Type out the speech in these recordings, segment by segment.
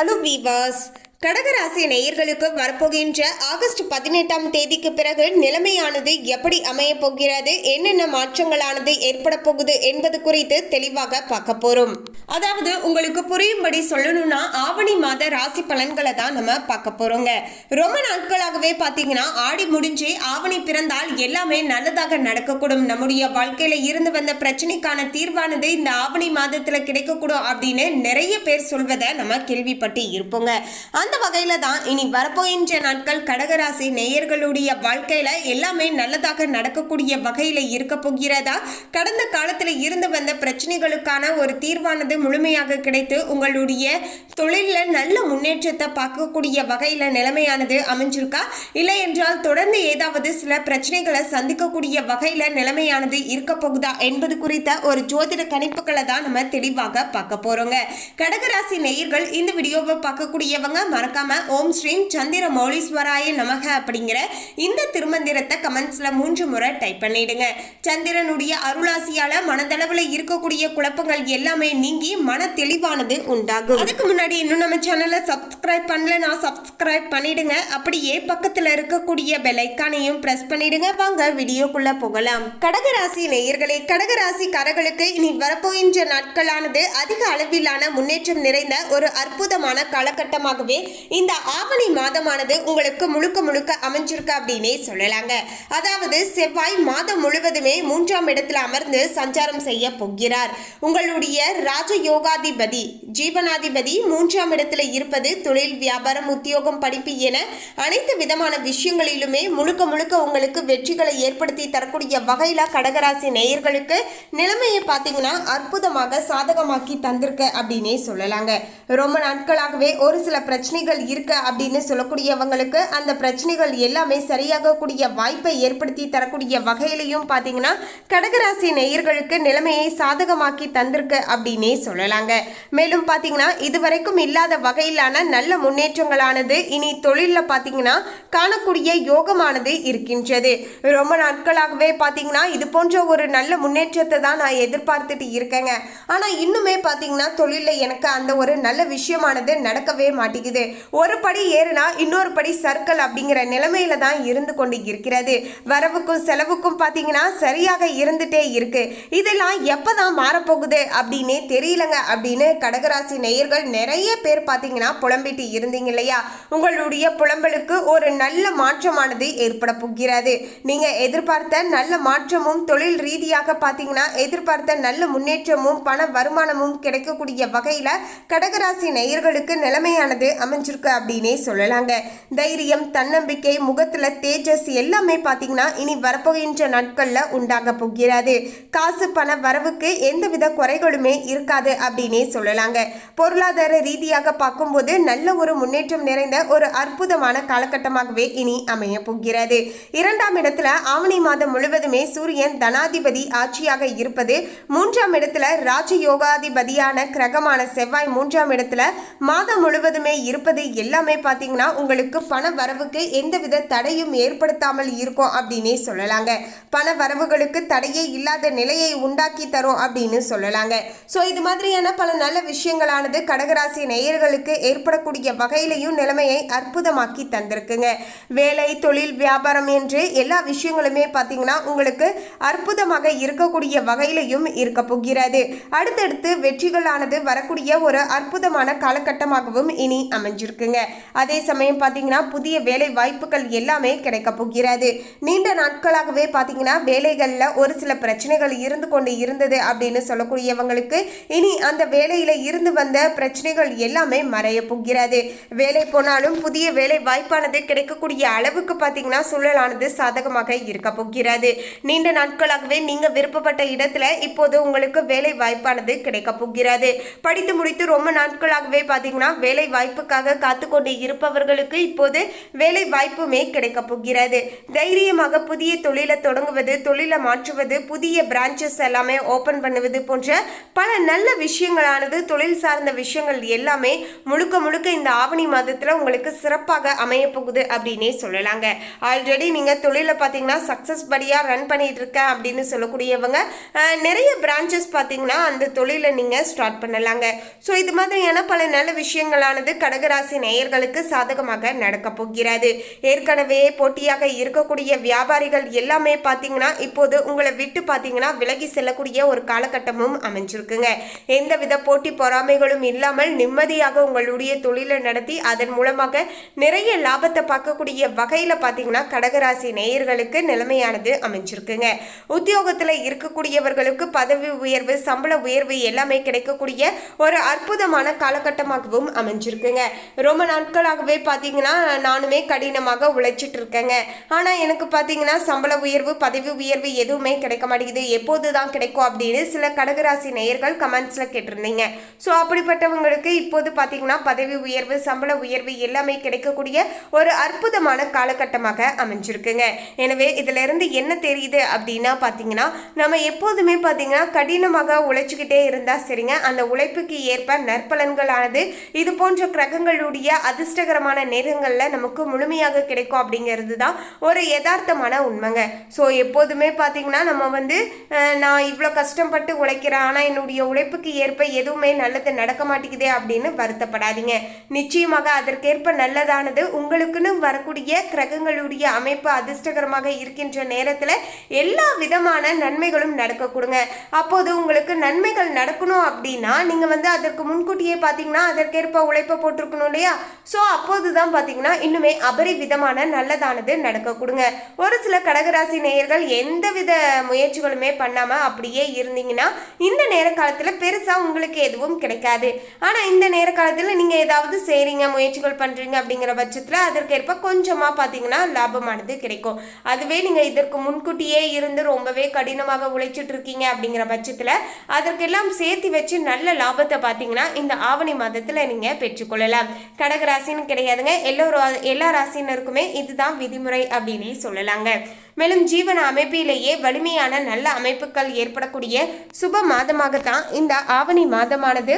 Hello viewers, கடகராசி நேயர்களுக்கு வரப்போகின்ற ஆகஸ்ட் பதினெட்டாம் தேதிக்கு பிறகு நிலைமையானது எப்படி அமையப் போகிறது என்னென்ன மாற்றங்களானது ஏற்பட போகுது என்பது குறித்து தெளிவாக பார்க்க போறோம். அதாவது உங்களுக்கு புரியும்படி சொல்லணும்னா ஆவணி மாத ராசி பலன்களை தான் நம்ம பார்க்க போறோங்க. ரொம்ப நாட்களாகவே பார்த்தீங்கன்னா ஆடி முடிஞ்சு ஆவணி பிறந்தால் எல்லாமே நல்லதாக நடக்கக்கூடும். நம்முடைய வாழ்க்கையில இருந்து வந்த பிரச்சனைக்கான தீர்வானது இந்த ஆவணி மாதத்துல கிடைக்கக்கூடும் அப்படின்னு நிறைய பேர் சொல்வதை நம்ம கேள்விப்பட்டு இருப்போங்க. அந்த வகையில தான் இனி வரப்போகின்ற நாட்கள் கடகராசி நேயர்களுடைய வாழ்க்கையில எல்லாமே நல்லதாக நடக்கக்கூடிய வகையில இருக்க போகிறதா? கடந்த காலத்துல இருந்து வந்த பிரச்சனைகளுக்கான ஒரு தீர்வானது முழுமையாக கிடைத்து உங்களுடைய தொழிலில் நல்ல முன்னேற்றத்தை பார்க்கக்கூடிய வகையில நிலைமையானது அமைஞ்சிருக்கா? இல்லை என்றால் தொடர்ந்து ஏதாவது சில பிரச்சனைகளை சந்திக்கக்கூடிய வகையில நிலைமையானது இருக்க போகுதா? என்பது குறித்த ஒரு ஜோதிட கணிப்புகளை தான் நம்ம தெளிவாக பார்க்க போறோங்க. கடகராசி நேயர்கள் இந்த வீடியோவை பார்க்கக்கூடியவங்க மறக்காம ஓம் ஸ்ரீம் சந்திர மௌலீஸ்வராய நமக அப்படிங்கிற இந்த திருமந்திரத்தை கமெண்ட்ஸ்ல மூன்று முறை டைப் பண்ணிடுங்க. சந்திரனுடைய அருளாசியால மனதளவுல இருக்கக்கூடிய குழப்பங்கள் எல்லாமே நீங்கி மன தெளிவானது உண்டாகும். அதுக்கு முன்னாடி இன்னும் நம்ம சேனலை சப்ஸ்கிரைப் நான் சப்ஸ்கிரைப் பண்ணிடுங்க. அப்படியே பக்கத்துல இருக்கக்கூடிய பெலைக்கானையும் ப்ரெஸ் பிரஸ் பண்ணிடுங்க. வாங்க வீடியோக்குள்ள போகலாம். கடகராசி நேயர்களே கடகராசிக்காரர்களுக்கு இனி வரப்போகின்ற நாட்களானது அதிக அளவிலான முன்னேற்றம் நிறைந்த ஒரு அற்புதமான காலகட்டமாகவே இந்த ஆவணி மாதமானது உங்களுக்கு முழுக்க முழுக்க அமைஞ்சிருக்கு அப்படின்னே சொல்லலாங்க. அதாவது செவ்வாய் மாதம் முழுவதுமே மூன்றாம் இடத்துல அமர்ந்து சஞ்சாரம் செய்ய போகிறார். உங்களுடைய ராஜ யோகாதிபதி ஜீவனாதிபதி மூன்றாம் இடத்துல இருப்பது தொழில் வியாபாரம் உத்தியோகம் படிப்பு என அனைத்து விதமான விஷயங்களிலுமே முழுக்க முழுக்க உங்களுக்கு வெற்றிகளை ஏற்படுத்தி தரக்கூடிய வகையில கடகராசி நேயர்களுக்கு நிலைமையை பார்த்தீங்கன்னா அற்புதமாக சாதகமாக்கி தந்திருக்க அப்படின்னே சொல்லலாங்க. ரொம்ப நாட்களாகவே ஒரு சில பிரச்சனை பிரச்சனைகள் இருக்கு அப்படின்னு சொல்லக்கூடியவங்களுக்கு அந்த பிரச்சனைகள் எல்லாமே சரியாகக்கூடிய வாய்ப்பை ஏற்படுத்தி தரக்கூடிய வகையிலையும் பார்த்தீங்கன்னா கடகராசி நேயர்களுக்கு நிலைமையை சாதகமாக்கி தந்திருக்கு அப்படின்னே சொல்லலாங்க. மேலும் பார்த்தீங்கன்னா இதுவரைக்கும் இல்லாத வகையிலான நல்ல முன்னேற்றங்களானது இனி தொழிலில் பார்த்தீங்கன்னா காணக்கூடிய யோகமானது இருக்கின்றது. ரொம்ப நாட்களாகவே பார்த்தீங்கன்னா இது போன்ற ஒரு நல்ல முன்னேற்றத்தை தான் நான் எதிர்பார்த்துட்டு இருக்கேங்க. ஆனால் இன்னுமே பார்த்தீங்கன்னா தொழிலில் எனக்கு அந்த ஒரு நல்ல விஷயமானது நடக்கவே மாட்டேங்குது. ஒரு படி ஏறுனா இன்னொரு படி சர்க்கிள் அப்படிங்கிற நிலைமையில தான் இருந்து கொண்டு இருக்கிறது. வரவுக்கும் செலவுக்கும் பார்த்தீங்கன்னா சரியாக இருந்துட்டே இருக்கு. இதெல்லாம் எப்போ தான் மாறப்போகுது அப்படின்னே தெரியலங்க. அப்படின்னு கடகராசி நேயர்கள் நிறைய பேர் பார்த்தீங்கன்னா புலம்பிட்டு இருந்தீங்க இல்லையா? உங்களுடைய புலம்பலுக்கு ஒரு நல்ல மாற்றமானது ஏற்பட போகிறது. நீங்க எதிர்பார்த்த நல்ல மாற்றமும் தொழில் ரீதியாக பார்த்தீங்கன்னா எதிர்பார்த்த நல்ல முன்னேற்றமும் பண வருமானமும் கிடைக்கக்கூடிய வகையில் கடகராசி நேயர்களுக்கு நிலைமையானது அமைஞ்சிருக்கு அப்படின்னே சொல்லலாங்க. தைரியம் தன்னம்பிக்கை முகத்துல தேஜஸ் எல்லாமே பார்த்தீங்கன்னா இனி வரப்போகின்ற நாட்களில் உண்டாக போகிறது. காசு பண வரவுக்கு எந்தவித குறைகளுமே இருக்காது அப்படின்னே சொல்லலாங்க. பொருளாதார ரீதியாக பார்க்கும்போது நல்ல ஒரு முன்னேற்றம் நிறைந்த ஒரு அற்புதமான காலகட்டமாகவே இனி அமைய போகிறது. இரண்டாம் இடத்துல ஆவணி மாதம் முழுவதுமே சூரியன் தனாதிபதி ஆட்சியாக இருப்பது மூன்றாம் இடத்துல ராஜயோகாதிபதியான கிரகமான செவ்வாய் மூன்றாம் இடத்துல மாதம் முழுவதுமே இருப்பது இருப்பது எல்லாமே பார்த்தீங்கன்னா உங்களுக்கு பண வரவுக்கு எந்தவித தடையும் ஏற்படுத்தாமல் இருக்கும் அப்படின்னே சொல்லலாங்க. பண வரவுகளுக்கு தடையே இல்லாத நிலையை உண்டாக்கி தரும் அப்படின்னு சொல்லலாங்க. ஸோ இது மாதிரியான பல நல்ல விஷயங்களானது கடகராசி நேயர்களுக்கு ஏற்படக்கூடிய வகையிலையும் நிலைமையை அற்புதமாக்கி தந்திருக்குங்க. வேலை தொழில் வியாபாரம் என்று எல்லா விஷயங்களுமே பார்த்தீங்கன்னா உங்களுக்கு அற்புதமாக இருக்கக்கூடிய வகையிலையும் இருக்க போகிறது. அடுத்தடுத்து வெற்றிகளானது வரக்கூடிய ஒரு அற்புதமான காலகட்டமாகவும் இனி அமைஞ்சிருக்குங்க. அதே சமயம் பார்த்தீங்கன்னா புதிய வேலை வாய்ப்புகள் எல்லாமே கிடைக்க போகிறது. நீண்ட நாட்களாகவே பார்த்தீங்கன்னா வேலைகளில் ஒரு சில பிரச்சனைகள் இருந்து கொண்டு இருந்தது அப்படின்னு சொல்லக்கூடியவங்களுக்கு இனி அந்த வேலையில் இருந்து வந்த பிரச்சனைகள் எல்லாமே மறைய போகிறது. வேலை போனாலும் புதிய வேலை வாய்ப்பானது கிடைக்கக்கூடிய அளவுக்கு பார்த்தீங்கன்னா சூழலானது சாதகமாக இருக்க போகிறது. நீண்ட நாட்களாகவே நீங்கள் விருப்பப்பட்ட இடத்துல இப்போது உங்களுக்கு வேலை வாய்ப்பானது கிடைக்க போகிறது. படித்து முடித்து ரொம்ப நாட்களாகவே பார்த்தீங்கன்னா வேலை வாய்ப்புக்காக வேலைக்காக காத்துக்கொண்டு இருப்பவர்களுக்கு இப்போது வேலை வாய்ப்புமே கிடைக்கப் போகிறது. தைரியமாக புதிய தொழிலை தொடங்குவது தொழிலை மாற்றுவது புதிய பிரான்ச்சஸ் எல்லாமே ஓப்பன் பண்ணுவது போன்ற பல நல்ல விஷயங்களானது தொழில் சார்ந்த விஷயங்கள் எல்லாமே முழுக்க முழுக்க இந்த ஆவணி மாதத்தில் உங்களுக்கு சிறப்பாக அமைய போகுது அப்படின்னே சொல்லலாங்க. ஆல்ரெடி நீங்கள் தொழிலை பார்த்தீங்கன்னா சக்ஸஸ் படியாக ரன் பண்ணிட்டு இருக்கேன் அப்படின்னு சொல்லக்கூடியவங்க நிறைய பிரான்ச்சஸ் பார்த்தீங்கன்னா அந்த தொழிலை நீங்கள் ஸ்டார்ட் பண்ணலாங்க. ஸோ இது மாதிரியான பல நல்ல விஷயங்களானது கடகராசி நேயர்களுக்கு சாதகமாக நடக்க போகிறது. ஏற்கனவே போட்டியாக இருக்கக்கூடிய வியாபாரிகள் எல்லாமே பார்த்தீங்கன்னா இப்போது உங்களை விட்டு பார்த்தீங்கன்னா விலகி செல்லக்கூடிய ஒரு காலகட்டமும் அமைஞ்சிருக்குங்க. எந்தவித போட்டி பொறாமைகளும் இல்லாமல் நிம்மதியாக உங்களுடைய தொழிலை நடத்தி அதன் மூலமாக நிறைய லாபத்தை பார்க்கக்கூடிய வகையில் பார்த்தீங்கன்னா கடகராசி நேயர்களுக்கு நிலைமையானது அமைஞ்சிருக்குங்க. உத்தியோகத்தில் இருக்கக்கூடியவர்களுக்கு பதவி உயர்வு சம்பள உயர்வு எல்லாமே கிடைக்கக்கூடிய ஒரு அற்புதமான காலகட்டமாகவும் அமைஞ்சிருக்குங்க. ரொம்ப நாட்களாகவே பார்த்தீங்கன்னா நானுமே கடினமாக உழைச்சிட்டு இருக்கேங்க ஆனால் எனக்கு பார்த்தீங்கன்னா சம்பள உயர்வு பதவி உயர்வு எதுவுமே கிடைக்க மாட்டேங்குது. எப்போது தான் கிடைக்கும் அப்படின்னு சில கடகராசி நேயர்கள் கமெண்ட்ஸில் கேட்டிருந்தீங்க. ஸோ அப்படிப்பட்டவங்களுக்கு இப்போது பார்த்தீங்கன்னா பதவி உயர்வு சம்பள உயர்வு எல்லாமே கிடைக்கக்கூடிய ஒரு அற்புதமான காலகட்டமாக அமைஞ்சிருக்குங்க. எனவே இதிலிருந்து என்ன தெரியுது அப்படின்னா பார்த்தீங்கன்னா நம்ம எப்போதுமே பார்த்தீங்கன்னா கடினமாக உழைச்சிக்கிட்டே இருந்தால் சரிங்க. அந்த உழைப்புக்கு ஏற்ப நற்பலன்களானது இது போன்ற கிரகங்கள் கிரகங்களுடைய அதிர்ஷ்டகரமான நேரங்களில் நமக்கு முழுமையாக கிடைக்கும் அப்படிங்கிறது தான் ஒரு யதார்த்தமான உண்மைங்க. ஸோ எப்போதுமே பார்த்தீங்கன்னா நம்ம வந்து நான் இவ்வளோ கஷ்டப்பட்டு உழைக்கிறேன் ஆனால் என்னுடைய உழைப்புக்கு ஏற்ப எதுவுமே நல்லது நடக்க மாட்டேங்குதே அப்படின்னு வருத்தப்படாதீங்க. நிச்சயமாக அதற்கேற்ப நல்லதானது உங்களுக்குன்னு வரக்கூடிய கிரகங்களுடைய அமைப்பு அதிர்ஷ்டகரமாக இருக்கின்ற நேரத்தில் எல்லா விதமான நன்மைகளும் நடக்க கொடுங்க அப்போது உங்களுக்கு நன்மைகள் நடக்கணும் அப்படின்னா நீங்கள் வந்து அதற்கு முன்கூட்டியே பார்த்தீங்கன்னா அதற்கேற்ப உழைப்பை கொடுக்கணும் இல்லையா? ஸோ அப்போது தான் பார்த்தீங்கன்னா இன்னுமே அபரிவிதமான நல்லதானது நடக்க கொடுங்க. ஒரு சில கடகராசி நேயர்கள் எந்த வித முயற்சிகளுமே பண்ணாமல் அப்படியே இருந்தீங்கன்னா இந்த நேர காலத்தில் பெருசாக உங்களுக்கு எதுவும் கிடைக்காது. ஆனால் இந்த நேர காலத்தில் நீங்கள் ஏதாவது செய்கிறீங்க முயற்சிகள் பண்ணுறீங்க அப்படிங்கிற பட்சத்தில் அதற்கேற்ப கொஞ்சமாக பார்த்தீங்கன்னா லாபமானது கிடைக்கும். அதுவே நீங்கள் இதற்கு முன்கூட்டியே இருந்து ரொம்பவே கடினமாக உழைச்சிட்டு இருக்கீங்க அப்படிங்கிற பட்சத்தில் அதற்கெல்லாம் சேர்த்து வச்சு நல்ல லாபத்தை பார்த்தீங்கன்னா இந்த ஆவணி மாதத்தில் நீங்கள் பெற்றுக்கொள்ளலாம். கடகராசின்னு கிடையாதுங்க. எல்லோரும் எல்லா ராசினருக்குமே இதுதான் விதிமுறை அப்படின்னே சொல்லலாங்க. மேலும் ஜீவன அமைப்பிலேயே வலிமையான நல்ல அமைப்புகள் ஏற்படக்கூடிய சுப மாதமாகத்தான் இந்த ஆவணி மாதமானது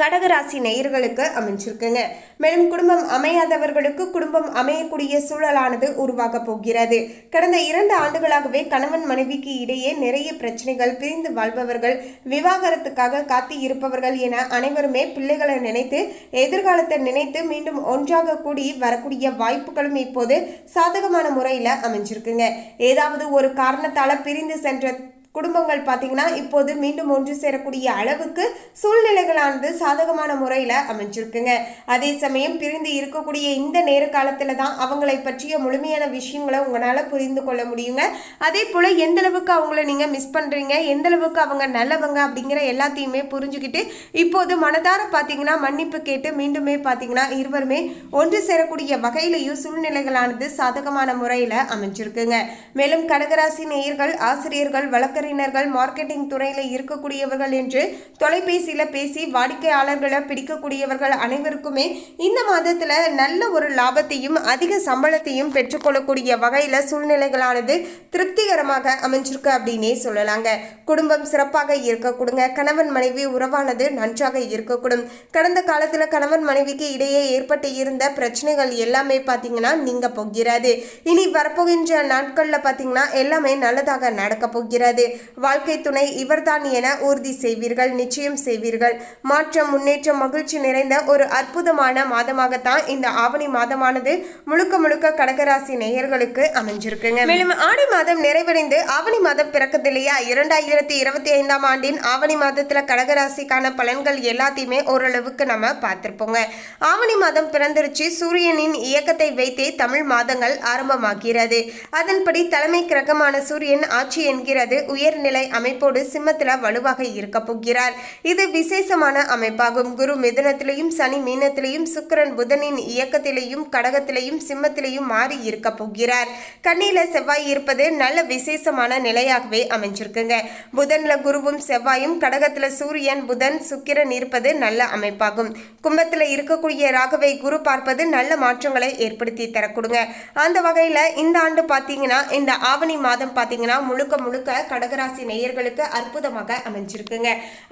கடகராசி நேயர்களுக்கு அமைஞ்சிருக்குங்க. மேலும் குடும்பம் அமையாதவர்களுக்கு குடும்பம் அமையக்கூடிய சூழலானது உருவாக போகிறது. கடந்த இரண்டு ஆண்டுகளாகவே கணவன் மனைவிக்கு இடையே நிறைய பிரச்சனைகள் பிரிந்து வாழ்பவர்கள் விவாகரத்துக்காக காத்து இருப்பவர்கள் என அனைவருமே பிள்ளைகளை நினைத்து எதிர்காலத்தை நினைத்து மீண்டும் ஒன்றாக கூடி வரக்கூடிய வாய்ப்புகளும் இப்போது சாதகமான முறையில் அமைஞ்சிருக்குங்க. ஏதாவது ஒரு காரணத்தால பிரிந்து சென்ற குடும்பங்கள் பார்த்தீங்கன்னா இப்போது மீண்டும் ஒன்று சேரக்கூடிய அளவுக்கு சூழ்நிலைகளானது சாதகமான முறையில் அமைஞ்சிருக்குங்க. அதே சமயம் பிரிந்து இருக்கக்கூடிய இந்த நேர காலத்தில் தான் அவங்களை பற்றிய முழுமையான விஷயங்களை உங்களால் புரிந்து கொள்ள முடியுங்க. அதே போல் எந்த அளவுக்கு அவங்கள நீங்கள் மிஸ் பண்ணுறீங்க எந்த அளவுக்கு அவங்க நல்லவங்க அப்படிங்கிற எல்லாத்தையுமே புரிஞ்சுக்கிட்டு இப்போது மனதார பார்த்தீங்கன்னா மன்னிப்பு கேட்டு மீண்டுமே பார்த்தீங்கன்னா இருவருமே ஒன்று சேரக்கூடிய வகையிலையும் சூழ்நிலைகளானது சாதகமான முறையில் அமைஞ்சிருக்குங்க. மேலும் கடகராசி நேயர்கள் ஆசிரியர்கள் வழக்கறிஞர்கள் மார்க்கெட்டிங் துறையில் இருக்கக்கூடியவர்கள் என்று தொலைபேசியில் பேசி வாடிக்கையாளர்களை பிடிக்கக்கூடியவர்கள் அனைவருக்குமே இந்த மாதத்தில் நல்ல ஒரு லாபத்தையும் அதிக சம்பளத்தையும் பெற்றுக்கொள்ளக்கூடிய வகையில் சூழ்நிலைகளானது திருப்திகரமாக அமைஞ்சிருக்கு அப்படின்னே சொல்லலாங்க. குடும்பம் சிறப்பாக இருக்கக்கூடுங்க. கணவன் மனைவி உறவானது நன்றாக இருக்கக்கூடும். கடந்த காலத்தில் கணவன் மனைவிக்கு இடையே ஏற்பட்டு இருந்த பிரச்சனைகள் எல்லாமே பார்த்தீங்கன்னா நீங்க போகிறது. இனி வரப்போகின்ற நாட்களில் பார்த்தீங்கன்னா எல்லாமே நல்லதாக நடக்க போகிறது. வாழ்க்கை துணை இவர்தான் என உறுதி செய்வீர்கள் நிச்சயம் செய்வீர்கள். மாற்றம் முன்னேற்றம் மகிழ்ச்சி நிறைந்த ஒரு அற்புதமான மாதமாகத்தான் இந்த ஆவணி மாதமானது முழுக்க முழுக்க கடகராசி நேயர்களுக்கு அமைஞ்சிருக்குங்க. மேலும் ஆடி மாதம் நிறைவடைந்து ஆவணி மாதம் பிறக்குது இல்லையா இரண்டாயிரத்தி இருபத்தி ஐந்தாம் ஆண்டின் ஆவணி மாதத்துல கடகராசிக்கான பலன்கள் எல்லாத்தையுமே ஓரளவுக்கு நம்ம பார்த்திருப்போங்க. ஆவணி மாதம் பிறந்துருச்சு சூரியனின் இயக்கத்தை வைத்தே தமிழ் மாதங்கள் ஆரம்பமாகிறது. அதன்படி தலைமை கிரகமான சூரியன் ஆட்சி என்கிறது. உயர் உயர்நிலை அமைப்போடு சிம்மத்தில் வலுவாக இருக்க போகிறார். இது விசேஷமான அமைப்பாகும். குரு மிதுனத்திலையும் சனி மீனத்திலையும் சுக்கரன் புதனின் இயக்கத்திலையும் கடகத்திலையும் சிம்மத்திலையும் மாறி இருக்க போகிறார். கண்ணியில செவ்வாய் இருப்பது நல்ல விசேஷமான நிலையாகவே அமைஞ்சிருக்குங்க. புதன்ல குருவும் செவ்வாயும் கடகத்துல சூரியன் புதன் சுக்கிரன் இருப்பது நல்ல அமைப்பாகும். கும்பத்துல இருக்கக்கூடிய ராகவை குரு பார்ப்பது நல்ல மாற்றங்களை ஏற்படுத்தி தரக்கூடுங்க. அந்த வகையில இந்த ஆண்டு பாத்தீங்கன்னா இந்த ஆவணி மாதம் பாத்தீங்கன்னா முழுக்க முழுக்க கடக கடகராசி நேயர்களுக்கு அற்புதமாக அமைஞ்சிருக்குங்க.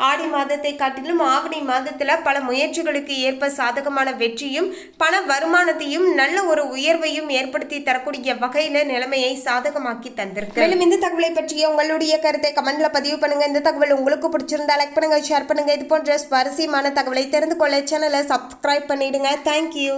ஆடி மாதத்தை காட்டிலும் ஆவணி மாதத்துல பல முயற்சிகளுக்கு ஏற்ப சாதகமான வெற்றியும் பண வருமானத்தையும் நல்ல ஒரு உயர்வையும் ஏற்படுத்தி தரக்கூடிய வகையில நிலைமையை சாதகமாக்கி தந்திருக்கு. மேலும் இந்த தகவலை பற்றிய உங்களுடைய கருத்தை கமெண்ட்ல பதிவு பண்ணுங்க. இந்த தகவல் உங்களுக்கு பிடிச்சிருந்தா லைக் பண்ணுங்க ஷேர் பண்ணுங்க. இது போன்ற சுவாரஸ்யமான தகவலை தெரிந்து கொள்ள சேனலை சப்ஸ்கிரைப் பண்ணிடுங்க. தேங்க்யூ